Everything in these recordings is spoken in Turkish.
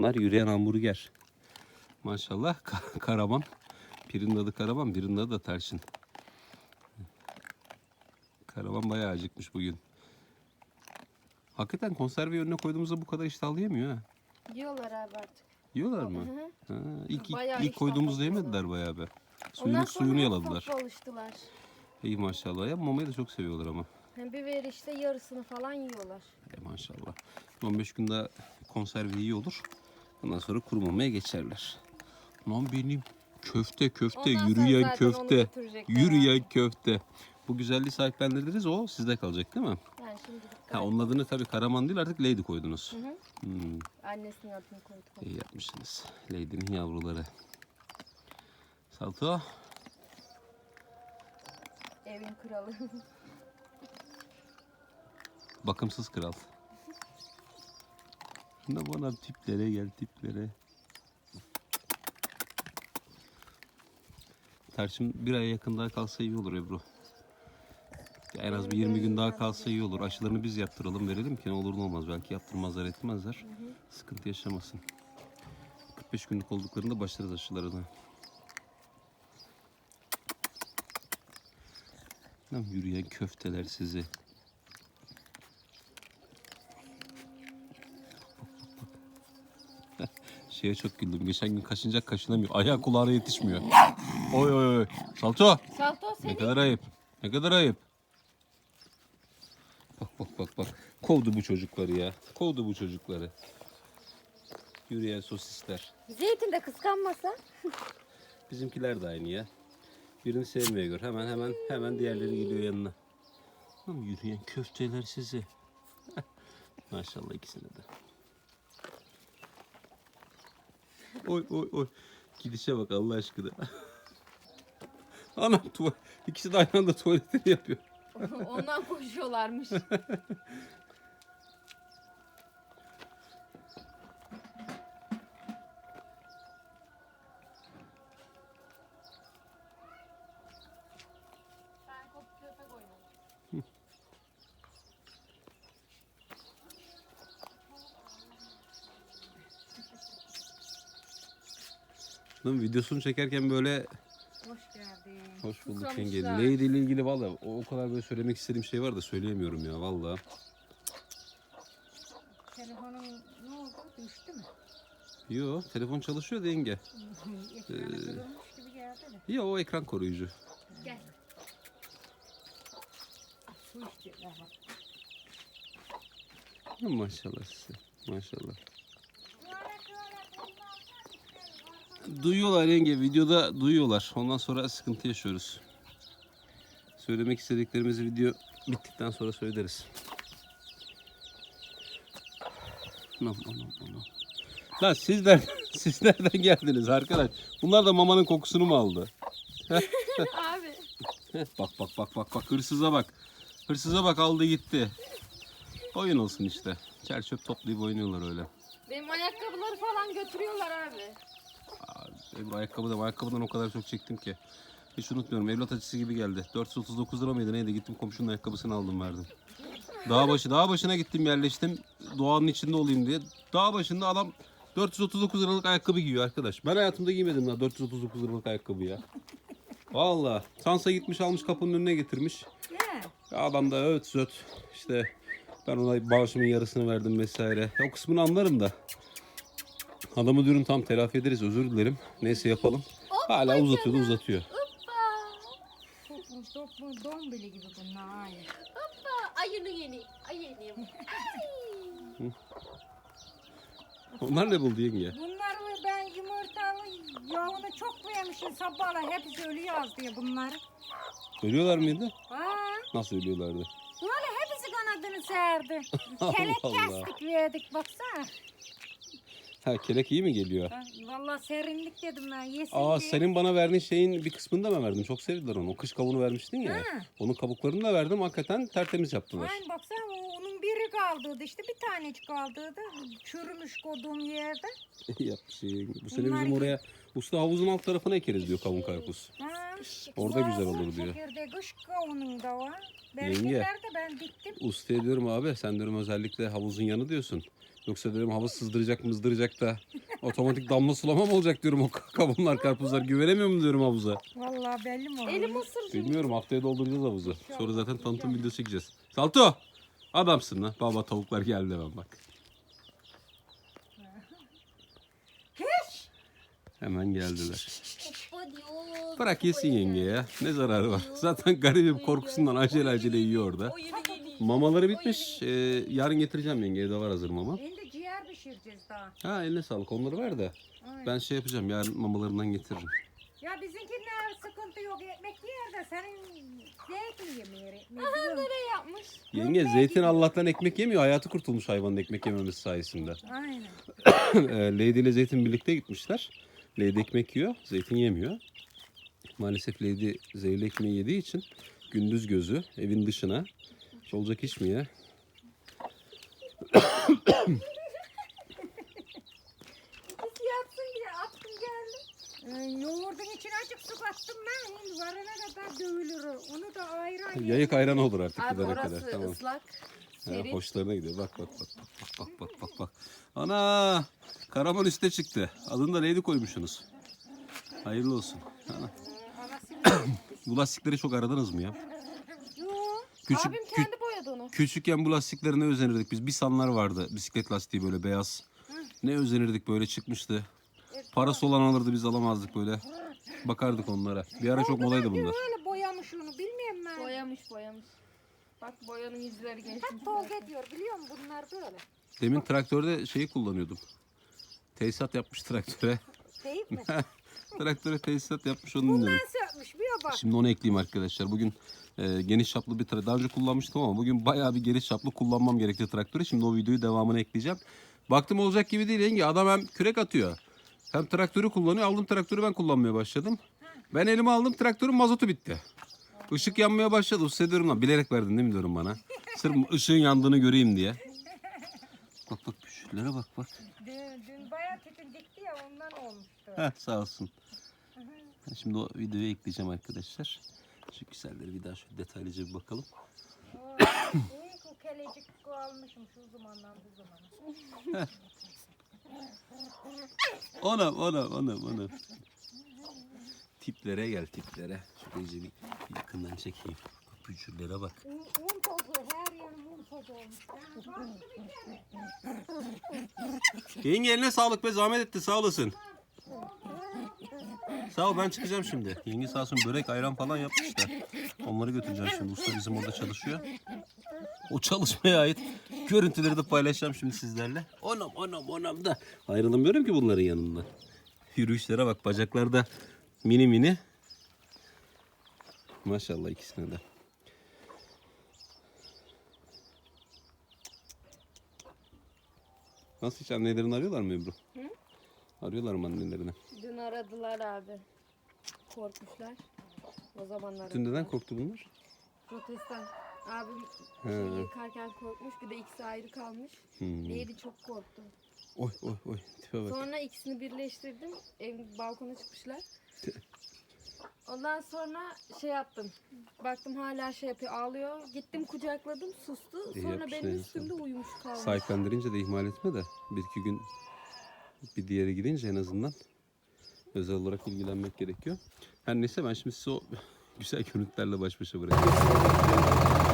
Bunlar yürüyen hamburger. Maşallah ka- karaman. Birinin adı karaman, birinin adı da tarçın. Karaman bayağı acıkmış bugün. Hakikaten konserve önüne koyduğumuzda bu kadar iştahlı yemiyor ha. Yiyorlar abi artık. Yiyorlar mı? Hı hı. Ha, ilk, ilk, ilk koyduğumuzda yemediler bayağı be. Ondan Suyunu, sonra suyunu yaladılar. çok alıştılar. İyi maşallah. Ya mamayı da çok seviyorlar ama. Hem bir verişte yarısını falan yiyorlar. E maşallah. 15 gün daha konserve iyi olur. Ondan sonra kuru mamaya geçerler. Lan benim köfte köfte Ondan sonra yürüyen zaten onu köfte. götürecekler Yürüyen köfte. Bu güzelliği sahiplendirdiniz o sizde kalacak değil mi? Yani şimdi Ha, onun adını tabii Karaman değil artık Lady koydunuz. Hı hı. Hmm, Annesinin adını koyduk. iyi yapmışsınız. Lady'nin yavruları. Salto. Evin kralı. Bakımsız kral. Ne bana tiplere gel tiplere. Tarçın bir ay yakın daha kalsa iyi olur Ebru. En az bir 20 gün daha kalsa iyi olur. Aşılarını biz yaptıralım verelim ki ne olur ne olmaz. Belki yaptırmazlar etmezler. Sıkıntı yaşamasın. 45 günlük olduklarında başlarız aşılarına. Lan yürüyen köfteler sizi. Şeye çok güldüm. Geçen gün kaşınacak kaşınamıyor. Ayağı kulağına yetişmiyor. Oy oy oy. Salto. Salto Ne seni. kadar ayıp. Ne kadar ayıp. Bak bak bak bak. Kovdu bu çocukları ya. Kovdu bu çocukları. Yürüyen sosisler. Zeytin de kıskanmasa. Bizimkiler de aynı ya. Birini sevmeye gör. Hemen hemen hemen diğerleri geliyor yanına. Ama yürüyen köfteler sizi. Maşallah ikisine de. Oy oy oy. Gidişe bak Allah aşkına. Anam tuval. İkisi de aynı anda tuvaletini yapıyor. Ondan koşuyorlarmış. Lan videosunu çekerken böyle Hoş geldin. hoş bulduk Susamışlar. yenge. İle ilgili valla o, o kadar böyle söylemek istediğim şey var da söyleyemiyorum ya valla. Telefonun ne oldu? Düştü mü? Yo telefon çalışıyor da yenge. Ekranı kırılmış gibi geldi de. Ya o ekran koruyucu. Gel. Su. Aha. Ha, Maşallah size. Maşallah. Duyuyorlar yenge. Videoda duyuyorlar. Ondan sonra sıkıntı yaşıyoruz. Söylemek istediklerimizi video bittikten sonra söyleriz. Anam anam anam. Lan siz, nereden, siz nereden geldiniz arkadaş? Bunlar da mamanın kokusunu mu aldı? Abi. Bak bak bak bak bak hırsıza bak. Hırsıza bak aldı gitti. Oyun olsun işte. Çer çöp toplayıp oynuyorlar öyle. Benim ayakkabıları falan götürüyorlar abi. Aa, Ebru ayakkabıdan, ayakkabıdan o kadar çok çektim ki. Hiç unutmuyorum. Evlat acısı gibi geldi. 439 lira mıydı neydi? Gittim komşunun ayakkabısını aldım verdim. Dağ başı, dağ başına gittim yerleştim. Doğanın içinde olayım diye. Dağ başında adam 439 liralık ayakkabı giyiyor arkadaş. Ben hayatımda giymedim daha 439 liralık ayakkabı ya. Valla. Sansa gitmiş almış kapının önüne getirmiş. Ya adam da öt söt işte ben ona bağışımın yarısını verdim vesaire. O kısmını anlarım da. Adamı diyorum tam telafi ederiz özür dilerim. Neyse yapalım. Hala uzatıyor da uzatıyor. Toplu toplu dombili gibi bunlar. Hayır. Hoppa ayını yeni. Ay yeni. Onlar ne buldu yenge? Bunları ben yumurtalı yağını çok beğenmişim sabahla hepsi ölü yaz diye bunları. Ölüyorlar mıydı? Ha, Nasıl ölüyorlardı? böyle hepsi kanadını serdi. Kelek Allah Allah. kestik verdik baksana. Ha kelek iyi mi geliyor? Vallahi serinlik dedim ben yesin Aa diye. senin bana verdiğin şeyin bir kısmını da mı verdin? Çok sevdiler onu. O kış kabuğunu vermiştin ya. Ha. Onun kabuklarını da verdim. Hakikaten tertemiz yaptılar. Aynen baksana o- onun biri kaldıydı işte bir tanecik kaldıydı. Çürümüş koduğum yerde. İyi yapmış yenge. Bu sene Bunlar bizim oraya usta havuzun alt tarafına ekeriz diyor kavun karpuz. Ha. Orada güzel olur diyor. Çekirdeği kış kavununda var. Yenge. De ben diktim. Ustaya diyorum abi sen diyorum özellikle havuzun yanı diyorsun. Yoksa diyorum hava sızdıracak mızdıracak da otomatik damla sulama mı olacak diyorum o kavunlar karpuzlar güvenemiyor mu diyorum havuza. Vallahi belli mi oluyor? Elim ısıracak. Bilmiyorum haftaya dolduracağız havuzu. Sonra zaten tanıtım videosu çekeceğiz. Salto! Adamsın lan. Baba tavuklar geldi hemen bak. Hiç. Hemen geldiler. Bırak yesin yenge ya. Ne zararı var? Zaten garibim korkusundan acele acele yiyor orada. Oyunu yeni. Mamaları bitmiş. Ee, yarın getireceğim yenge. Evde var hazır mama. Şimdi ciğer pişireceğiz daha. Ha eline sağlık. Onları ver de. Aynen. Ben şey yapacağım. Yarın mamalarından getiririm. Ya bizimkiler sıkıntı yok. Ekmek yer de senin zeytin yemeği. Nereye yapmış? Yenge zeytin Allah'tan ekmek yemiyor. Hayatı kurtulmuş hayvanın ekmek yememesi sayesinde. Aynen. Ee, Lady ile Zeytin birlikte gitmişler. Lady ekmek yiyor, Zeytin yemiyor. Maalesef Lady zehirli ekmeği yediği için gündüz gözü evin dışına. Hiç olacak iş mi ya? Yatsın diye attım geldim. Ee, yoğurdun içine azıcık su kattım ben. Şimdi varana kadar dövülür. o. Onu da ayran Yayık ayran olur artık Abi gidene orası kadar. Tamam. ıslak. Ha, Serin. hoşlarına gidiyor. Bak bak bak bak bak bak bak bak. Ana! Karaman üste çıktı. Adını da Lady koymuşsunuz. Hayırlı olsun. Ana. Anasını Bu lastikleri çok aradınız mı ya? Küçük, Abim kü- kendi boyadı onu. Küçükken bu lastiklerine özenirdik biz. Bir sanlar vardı. Bisiklet lastiği böyle beyaz. Ne özenirdik böyle çıkmıştı. Parası olan alırdı biz alamazdık böyle. Bakardık onlara. Bir ara çok modaydı bunlar. Böyle boyamış onu bilmiyorum ben. Boyamış boyamış. Bak boyanın izleri geçmiş. Hep tolga ediyor biliyor musun bunlar böyle. Demin traktörde şeyi kullanıyordum. Tesisat yapmış traktöre. Değil mi? Traktöre tesisat yapmış onu Bundan dinledim. sökmüş bir bak. Şimdi onu ekleyeyim arkadaşlar. Bugün e, geniş çaplı bir tra- daha önce kullanmıştım ama bugün bayağı bir geniş çaplı kullanmam gerekti traktörü. Şimdi o videoyu devamını ekleyeceğim. Baktım olacak gibi değil yenge. Adam hem kürek atıyor. Hem traktörü kullanıyor. Aldım traktörü ben kullanmaya başladım. Ben elime aldım traktörün mazotu bitti. Işık yanmaya başladı. Hissediyorum lan. Bilerek verdin değil mi diyorum bana. Sırf ışığın yandığını göreyim diye. Bak bak şunlara bak bak. Dün, dün bayağı tütün dikti ya ondan olmuştu. Heh, sağ olsun. Şimdi o videoyu ekleyeceğim arkadaşlar. Şu güzelleri bir daha şöyle detaylıca bir bakalım. İyi ki kelecik almışım şu zamandan bu zamana. Onam onam onam onam. Tiplere gel tiplere. İyice bir yakından çekeyim. Bak Bücürlere bak. Un, tozu her yerim un tozu olmuş. Yenge eline sağlık be zahmet etti sağ olasın. Sağ ol ben çıkacağım şimdi. Yenge sağ olsun börek ayran falan yapmış da. Onları götüreceğim şimdi. Usta bizim orada çalışıyor. O çalışmaya ait görüntüleri de paylaşacağım şimdi sizlerle. Onam onam onam da. Ayrılamıyorum ki bunların yanından. Yürüyüşlere bak bacaklarda mini mini. Maşallah ikisine de. Nasıl hiç annelerini arıyorlar mı Ebru? Arıyorlar mı annelerini? Dün aradılar abi. Korkmuşlar. O zamanlar. Dün neden korktu bunlar? Protestan. Abim He. şeyi yıkarken korkmuş. Bir de ikisi ayrı kalmış. Hmm. Diğeri çok korktu. Oy oy oy tipe bak. Sonra ikisini birleştirdim. Ev balkona çıkmışlar. Ondan sonra şey yaptım. Baktım hala şey yapıyor, ağlıyor. Gittim kucakladım, sustu. İyi Sonra yapmışsın, benim iyi üstümde uyumuş kalmış. Sahiplendirince de ihmal etme de bir iki gün bir diğeri gidince en azından özel olarak ilgilenmek gerekiyor. Her neyse ben şimdi sizi o güzel görüntülerle baş başa bırakayım.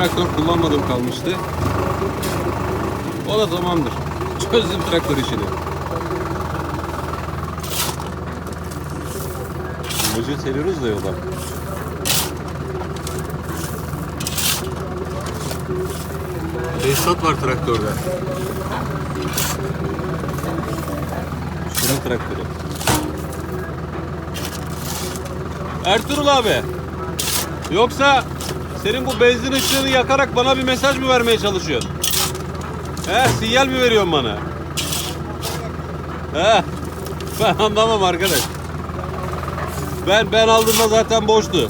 Traktör kullanmadığım kalmıştı. O da tamamdır. Çözdüm traktör işini. Imajı seriyoruz da yola. Tesisat var traktörde. Şunun traktörü. Ertuğrul abi. Yoksa senin bu benzin ışığını yakarak bana bir mesaj mı vermeye çalışıyorsun? He, sinyal mi veriyorsun bana? He. Ben anlamam arkadaş. Ben ben aldığımda zaten boştu.